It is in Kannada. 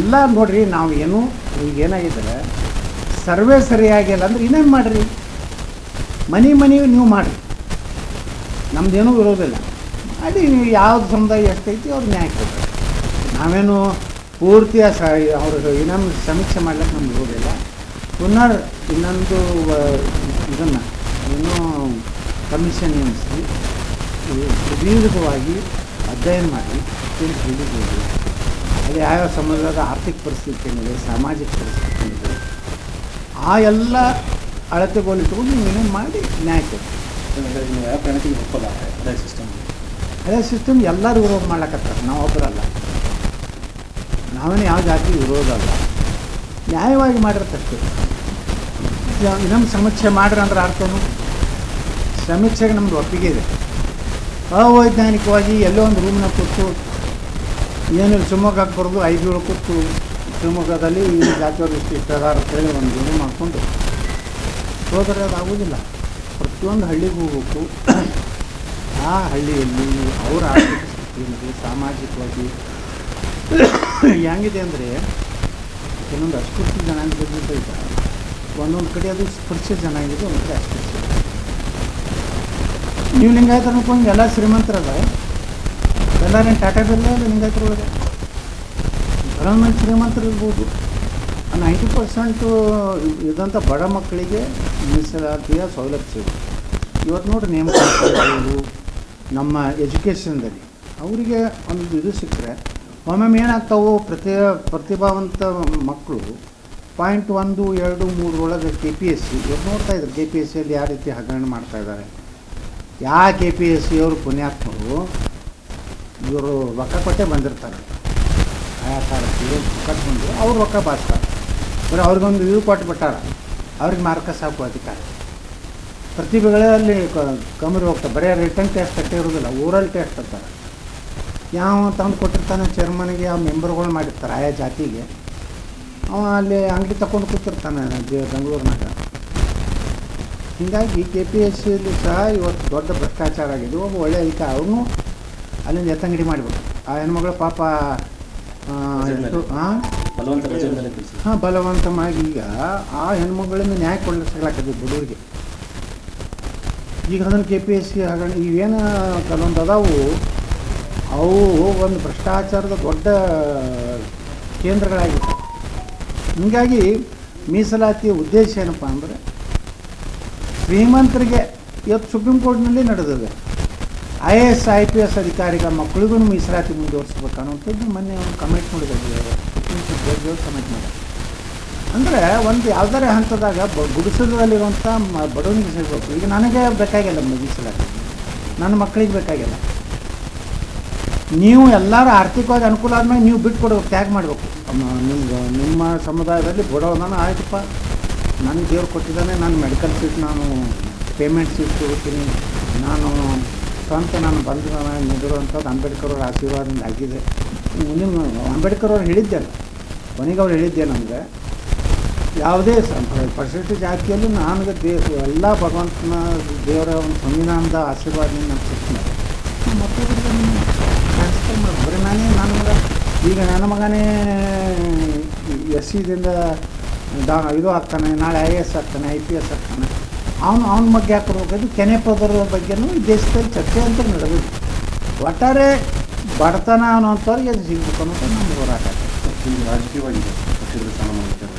ಎಲ್ಲ ನೋಡ್ರಿ, ನಾವು ಏನು ಈಗ ಏನಾಗಿದ್ರೆ ಸರ್ವೆ ಸರಿಯಾಗಿಲ್ಲ ಅಂದ್ರೆ ಇನ್ನೇನು ಮಾಡಿರಿ? ಮನೆ ಮನೆ ನೀವು ಮಾಡಿರಿ. ನಮ್ದೇನೂ ಇರೋದಿಲ್ಲ ಮಾಡಿ ನೀವು ಯಾವ್ದು ಸಮುದಾಯ ಎಷ್ಟೈತಿ ಅವ್ರು ನ್ಯಾಯ ಕೊಡ್ತಾರೆ. ನಾವೇನು ಪೂರ್ತಿ ಸ ಅವ್ರಿಗೆ ಇನ್ನೊಂದು ಸಮೀಕ್ಷೆ ಮಾಡ್ಲಿಕ್ಕೆ ನಮ್ಗೆ ಇರೋದಿಲ್ಲ ಪುನರ್ ಇನ್ನೊಂದು ಇದನ್ನು ಏನೋ ಕಮಿಷನ್ ನೇಮಿಸಿ ಸುದೀರ್ಘವಾಗಿ ಅಧ್ಯಯನ ಮಾಡಿ ಏನು ತಿಳಿದುಕೊಳ್ಳಿ ಯಾವ ಸಮಾಜದ ಆರ್ಥಿಕ ಪರಿಸ್ಥಿತಿ ಏನಿದೆ, ಸಾಮಾಜಿಕ ಪರಿಸ್ಥಿತಿ ಏನಿದೆ, ಆ ಎಲ್ಲ ಅಳತೆಗೋಲು ತಗೊಂಡು ನೀವೇನು ಮಾಡಿ ನ್ಯಾಯ ಕೊಡ್ತೀವಿ ಒಪ್ಪಲ್ಲ ಅದೇ ಸಿಸ್ಟಮ್ ಅದೇ ಸಿಸ್ಟಮ್ ಎಲ್ಲರೂ ವಿರೋಧ ಮಾಡ್ಲಕತ್ತಾರೆ. ನಾವು ಒಬ್ಬರಲ್ಲ ನಾವೇನು ಯಾವ ಜಾತಿ ವಿರೋಧ ಅಲ್ಲ. ನ್ಯಾಯವಾಗಿ ಮಾಡಿರತಕ್ಕ ನಮ್ಮ ಸಮೀಕ್ಷೆ ಮಾಡ್ರಿ ಅಂದ್ರೆ ಅರ್ಥನು? ಸಮೀಕ್ಷೆಗೆ ನಮ್ದು ಒಪ್ಪಿಗೆ ಇದೆ. ಅವೈಜ್ಞಾನಿಕವಾಗಿ ಎಲ್ಲೋ ಒಂದು ರೂಮ್ನ ಕೂತು ಏನು ಶಿವಮೊಗ್ಗಕ್ಕೆ ಬರೋದು ಐದು ಏಳು ಕೂತು ಶಿವಮೊಗ್ಗದಲ್ಲಿ ಈ ಜಾತಿಯವರು ಇಷ್ಟು ಇಷ್ಟು ಅದಾರ ಅಂತೇಳಿ ಒಂದು ಜೀವನ ಮಾಡಿಕೊಂಡು ಹೋದರೆ ಅದು ಆಗೋದಿಲ್ಲ. ಪ್ರತಿಯೊಂದು ಹಳ್ಳಿಗೆ ಹೋಗ್ಬೇಕು. ಆ ಹಳ್ಳಿಯಲ್ಲಿ ಅವರ ಆರ್ಥಿಕ ಸ್ಥಿತಿ ಏನಿದೆ ಸಾಮಾಜಿಕವಾಗಿ ಹೆಂಗಿದೆ ಅಂದರೆ ಕೆಲವೊಂದು ಅಸ್ಪೃಶ್ಯ ಜನಾಂಗ ಇದ್ದಾರೆ ಒಂದೊಂದು ಕಡೆ ಅದು ಸ್ಪೃಶ್ಯ ಜನಾಂಗಿದೆ ಒಂದು ಕಡೆ ಅಸ್ಪೃಶ್ಯ. ನೀವು ಲಿಂಗಾಯತರು ಅನ್ಕೊಂಡು ಎಲ್ಲ ಶ್ರೀಮಂತರದ ಎಲ್ಲರೇನು ಟಾಟಾ ಬಿರ್ಲ ಇಲ್ಲ ಒಳಗೆ ಕೆಲವೊಂದು ಶ್ರೀಮಂತರು ಇರ್ಬೋದು. ನೈಂಟಿ ಪರ್ಸೆಂಟು ಇದ್ದಂಥ ಬಡ ಮಕ್ಕಳಿಗೆ ಮೀಸಲಾತಿಯ ಸೌಲಭ್ಯ ಸಿಗುತ್ತೆ. ಇವತ್ತು ನೋಡಿ ನೇಮಕಾತಿಗಳು ನಮ್ಮ ಎಜುಕೇಷನ್ದಲ್ಲಿ. ಅವರಿಗೆ ಒಂದು ಇದು ಸಿಕ್ಕರೆ ಒಮ್ಮೊಮ್ಮೆ ಏನಾಗ್ತಾವೋ ಪ್ರತಿ ಪ್ರತಿಭಾವಂತ ಮಕ್ಕಳು ಪಾಯಿಂಟ್ ಒಂದು, ಎರಡು ಮೂರರೊಳಗೆ ಕೆ ಪಿ ಎಸ್ ಸಿ ಇವ್ರು ನೋಡ್ತಾ ಇದ್ದಾರೆ ಕೆ ಪಿ ಎಸ್ ಸಿಯಲ್ಲಿ ಯಾವ ರೀತಿ ಹಗರಣ ಮಾಡ್ತಾ ಇದ್ದಾರೆ. ಯಾವ ಕೆ ಪಿ ಎಸ್ ಸಿ ಅವರು ಪುಣ್ಯಾತ್ಮರು ಇವರು ರೊಕ್ಕ ಕೊಟ್ಟೆ ಬಂದಿರ್ತಾರೆ. ಆಯಾ ಕಾಲಕ್ಕೆ ಇವ್ರು ಕಟ್ಕೊಂಡು ಅವ್ರು ರೊಕ್ಕ ಬಾಚ್ತಾರೆ ಬರೀ ಅವ್ರಿಗೊಂದು ಇದು ಕೊಟ್ಟು ಬಿಟ್ಟಾರ. ಅವ್ರಿಗೆ ಮಾರ್ಕ ಸಾಕು ಅಧಿಕಾರ. ಪ್ರತಿಭೆಗಳಲ್ಲಿ ಕಮರಿ ಹೋಗ್ತಾರೆ. ಬರೀ ರಿಟರ್ನ್ ಟೆಸ್ಟ್ ಅಷ್ಟೇ ಇರೋದಿಲ್ಲ ಊರಲ್ಲಿ ಟೆಸ್ಟ್ ಅಂತಾರೆ ಯಾವ ತಂದು ಕೊಟ್ಟಿರ್ತಾನೆ ಚೇರ್ಮನ್ಗೆ ಆ ಮೆಂಬರ್ಗಳು ಮಾಡಿರ್ತಾರೆ ಆಯಾ ಜಾತಿಗೆ. ಅವ ಅಲ್ಲಿ ಅಂಗಡಿ ತಗೊಂಡು ಕೂತಿರ್ತಾನೆ ಬೆಂಗಳೂರಿನಾಗ. ಹೀಗಾಗಿ ಕೆ ಪಿ ಎಸ್ ಸಿಯಲ್ಲಿ ಸಹ ಇವತ್ತು ದೊಡ್ಡ ಭ್ರಷ್ಟಾಚಾರ ಆಗಿದೆ. ಒಬ್ಬ ಒಳ್ಳೆ ಐತ. ಅವನು ಅಲ್ಲಿಂದ ಎತ್ತಂಗಡಿ ಮಾಡಿಬಿಟ್ಟು ಆ ಹೆಣ್ಮಗಳು ಪಾಪ ಹಾಂ ಬಲವಂತವಾಗಿ ಈಗ ಆ ಹೆಣ್ಮಗಳಿಂದ ನ್ಯಾಯ ಕೊಡ್ಲಿಕ್ಕೆ ಬಡವರಿಗೆ. ಈಗ ಅದನ್ನು ಕೆ ಪಿ ಎಸ್ ಸಿ ಹಗರಣ ಇವೇನು ಕೆಲವೊಂದು ಅದಾವು ಅವು ಒಂದು ಭ್ರಷ್ಟಾಚಾರದ ದೊಡ್ಡ ಕೇಂದ್ರಗಳಾಗಿತ್ತು ಹೀಗಾಗಿ ಮೀಸಲಾತಿಯ ಉದ್ದೇಶ ಏನಪ್ಪ ಅಂದರೆ ಶ್ರೀಮಂತರಿಗೆ ಇವತ್ತು ಸುಪ್ರೀಂ ಕೋರ್ಟ್ನಲ್ಲಿ ನಡೆದಿದೆ. I A S, I P S ಅಧಿಕಾರಿಗಳ ಮಕ್ಕಳಿಗೂ ಮೀಸಲಾತಿ ಮುಂದುವರಿಸ್ಬೇಕು ಅನ್ನೋಂಥದ್ದು ಮೊನ್ನೆ ಒಂದು ಕಮೆಂಟ್ ಮಾಡಿದ್ದಾರೆ ಜಡ್ಜಿಯವರು ಕಮೆಂಟ್ ಅಂದರೆ ಒಂದು ಯಾವ್ದಾರ ಹಂತದಾಗ ಬ ಗುಡಿಸಲಲ್ಲಿರುವಂಥ ಮ ಬಡವನಿಗೆ ಸಿಗಬೇಕು ಈಗ ನನಗೆ ಬೇಕಾಗಿಲ್ಲ ಮೀಸಲಾತಿ ನನ್ನ ಮಕ್ಕಳಿಗೆ ಬೇಕಾಗಿಲ್ಲ. ನೀವು ಎಲ್ಲರೂ ಆರ್ಥಿಕವಾಗಿ ಅನುಕೂಲ ಆದಮೇಲೆ ನೀವು ಬಿಟ್ಟು ಕೊಡ್ಬೇಕು, ತ್ಯಾಗ ಮಾಡಬೇಕು. ನಿಮ್ಗೆ ನಿಮ್ಮ ಸಮುದಾಯದಲ್ಲಿ ಬಡವ ನಾನು ಆಯ್ತಪ್ಪ. ನನಗೆ ದೇವ್ರು ಕೊಟ್ಟಿದ್ದಾನೆ, ನಾನು ಮೆಡಿಕಲ್ ಸೀಟ್ ನಾನು ಪೇಮೆಂಟ್ ಸೀಟ್ ಕೊಡ್ತೀನಿ ನಾನು ಸ್ವಂತ ನಾನು ಬಂದು ನೀಡಿರುವಂಥದ್ದು ಅಂಬೇಡ್ಕರ್ ಅವ್ರ ಆಶೀರ್ವಾದದಿಂದ ಆಗಿದೆ. ಮುಂದಿನ ಅಂಬೇಡ್ಕರ್ ಅವ್ರು ಹೇಳಿದ್ದೆಲ್ಲ ಕೊನೆಗೆ ಅವ್ರು ಹೇಳಿದ್ದೆ ಯಾವುದೇ ಪರಿಶಿಷ್ಟ ಜಾತಿಯಲ್ಲಿ ನನಗೆ ದೇ, ಎಲ್ಲ ಭಗವಂತನ ದೇವರ ಒಂದು ಸಂವಿಧಾನದ ಆಶೀರ್ವಾದದಿಂದ ನಾನು ಸಿಗ್ತೀನಿ ಬರೀ ನಾನೇ ನನ್ನ ಮಗ, ಈಗ ನನ್ನ ಮಗನೇ ಎಸ್ ಸಿದಿಂದ ಡಾ ಇದು ಆಗ್ತಾನೆ, ನಾಳೆ ಐ ಎ ಎಸ್ ಆಗ್ತಾನೆ, ಐ ಪಿ ಎಸ್ ಆಗ್ತಾನೆ. ಅವನು ಅವನ ಬಗ್ಗೆ ಕೆನೆ ಕೆನೆಪದರ ಬಗ್ಗೆನೂ ಈ ದೇಶದಲ್ಲಿ ಚರ್ಚೆ ಅಂತ ನಡೆದಿದೆ. ಒಟ್ಟಾರೆ ಬಡತನ ಅನ್ನೋಂಥವ್ರಿಗೆ ಅದು ಸಿಗ್ಬೇಕು ಅನ್ನೋದು ನಮ್ಮ ಹೋರಾಟ. ರಾಜಕೀಯವಾಗಿದೆ ಪಕ್ಷದ